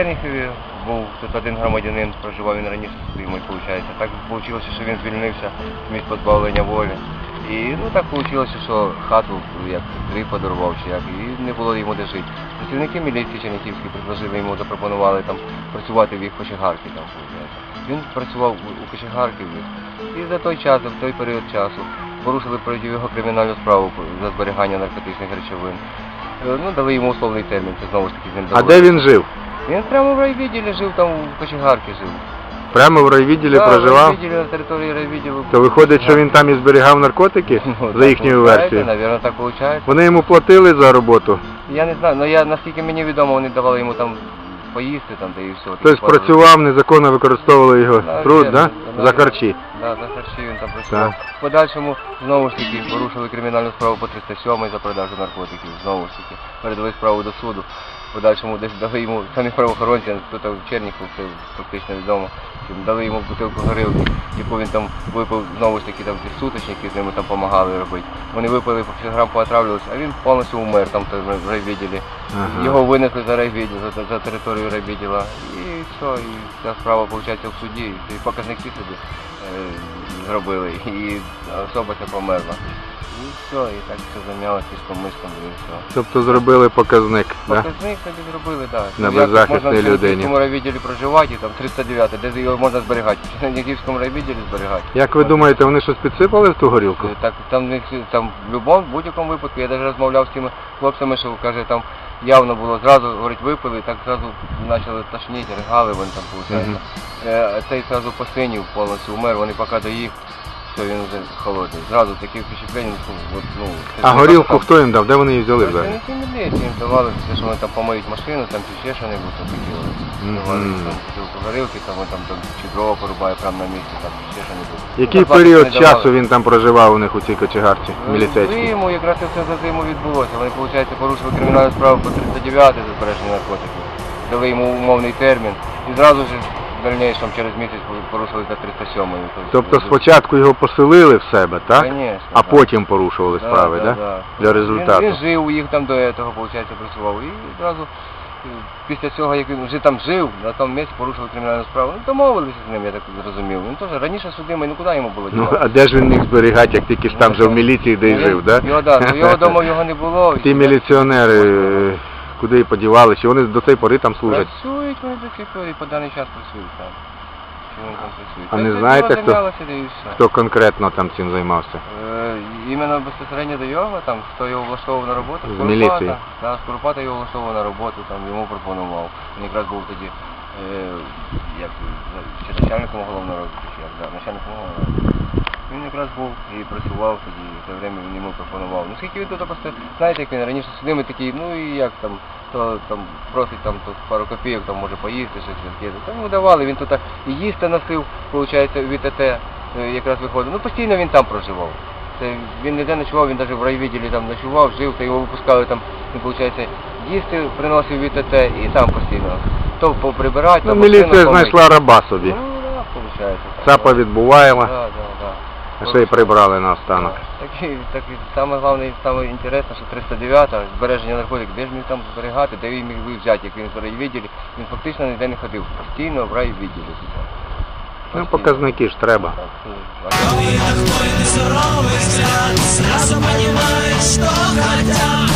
Оріхові був тут один громадянин, проживав він раніше судимий, виходить. Так вийшло, що він звільнився з місць позбавлення волі. І ну так вийшло, що хату як три подарував чи як, і не було йому де жити. Працівники міліції Чернігівські предложили йому, запропонували там працювати в їх кочегарці там, виходить. Він працював у в них. І за той час, в той період часу, порушили проти його кримінальну справу за зберігання наркотичних речовин. Е, Ну, дали йому условний термін, це знову ж таки з ним А де він жив? Він прямо в райвідділі жив, там в кочегарці жив. Прямо в райвідділі Да, В проживав? райвідділі на території райвідділу. То виходить, що він там і зберігав наркотики, Ну, за так їхньою виходить, версією. Навірно, так виходить. Вони йому платили за роботу. Я не знаю, але я, наскільки мені відомо, вони давали йому там поїсти, там, де і все. Тобто працював, незаконно використовували його Да, труд, да? За харчі. Да, за харчі він там працював. В подальшому знову ж таки порушили кримінальну справу по 307 за продажу наркотиків. Знову ж таки передали справу до суду. Подальшому десь дали йому самі правоохоронці, тут в Черніху це фактично відомо. Дали йому бутилку горілки, яку він там випив знову ж таки там ті суточники з ними там допомагали робити. Вони випили по 50 грам поотравлювалися, а він повністю умер там в райвідділі. Ага. Його винесли за райвідділ, за, за територію райвідділа. І все, і ця справа виходить в суді. І показники собі е, зробили, і особа ця померла. І все, і так все зам'ялося тишком миском, і все. Тобто зробили показник, да? Показник собі зробили, так. На як беззахисній можна в людині. Чернігівському райвідділі проживати, там 309, де його можна зберігати. В Чернігівському райвідділі зберігати. Як ви думаєте, вони щось підсипали в ту горілку? Е, Так там в них там в будь-якому будь-якому випадку. Я навіть розмовляв з тими хлопцями, що каже, там явно було зразу, говорить, випили, і так зразу почали тошнити, ригали вони там виходить. Е, цей зразу посинів повністю умер, вони поки доїх, все, він холодний. Зразу таке впечатлення, ну, от, ну, А горілку хто їм дав? Де вони її взяли взагалі? Працівники міліції їм давали, все, що вони там помиють машину, там чи ще що-небудь там такі. от. Давали там бутилку горілки, там, от, там, там чи дрова порубає прямо на місці, там чи ще що-небудь. Який Ну, період не давали. часу він там проживав у них у цій кочегарці міліцейській? Зиму, якраз це все за зиму відбулося. Вони, виходить, порушили кримінальну справу по 309 за збереження наркотиків. Дали йому умовний термін. І зразу ж в дальнейшем через місяць порушили за 307. Тобто спочатку його поселили в себе, так? Конечно, А да. потім порушували справи, да, так? да. Для результату. Він, він жив у їх там до цього, виходить, працював. І одразу після цього, як він вже там жив, на тому місці порушив кримінальну справу. Ну, домовилися з ним, я так зрозумів. Він теж раніше судимий, ну куди йому було Ну, дівати? а де ж він міг зберігати, як тільки ж там же в міліції, де й жив, так? Його, да, ну, його вдома його не було. Ті міліціонери куди і подівали, чи вони до цієї пори там служать? Працюють вони до цих пор і по даний час працюють там. Чи вони там працюють? А не знаєте, хто- конкретно там цим займався? Е, іменно безпосередньо до його, там, хто його влаштовував на роботу, З Скоропата. міліції? Да, Скоропата його влаштовував на роботу, там йому пропонував. Він якраз був тоді, е, як, ну, чи начальником головного розвитку, чи як, да, начальником головного розвитку. Він якраз був і працював тоді, і те время він йому пропонував. Ну скільки він тут просто, знаєте, як він раніше судимий такий, ну і як там, то там просить там тут пару копійок, там може поїсти, щось таке. Там йому давали, він тут і їсти носив, виходить, від ТТ е, якраз виходив. Ну постійно він там проживав. Це він ніде ночував, він навіть в райвідділі там ночував, жив, то його випускали там, він, виходить, їсти приносив від ТТ і там постійно. То поприбирати, Ну, то міліція машину помити. знайшла раба собі. Ну, так, виходить. ЦАПа відбуваємо, да, да. А ще й прибрали на останок. Так, і, так і саме головне, саме інтересне, що 309 збереження наркотик, де ж він там зберігати, де він міг би взяти, як він в райвідділі, він фактично ніде не ходив, постійно в райвідділі. Ну, показники ж треба. Так, ну, Видно, твой взгляд Сразу понимаешь, что хотят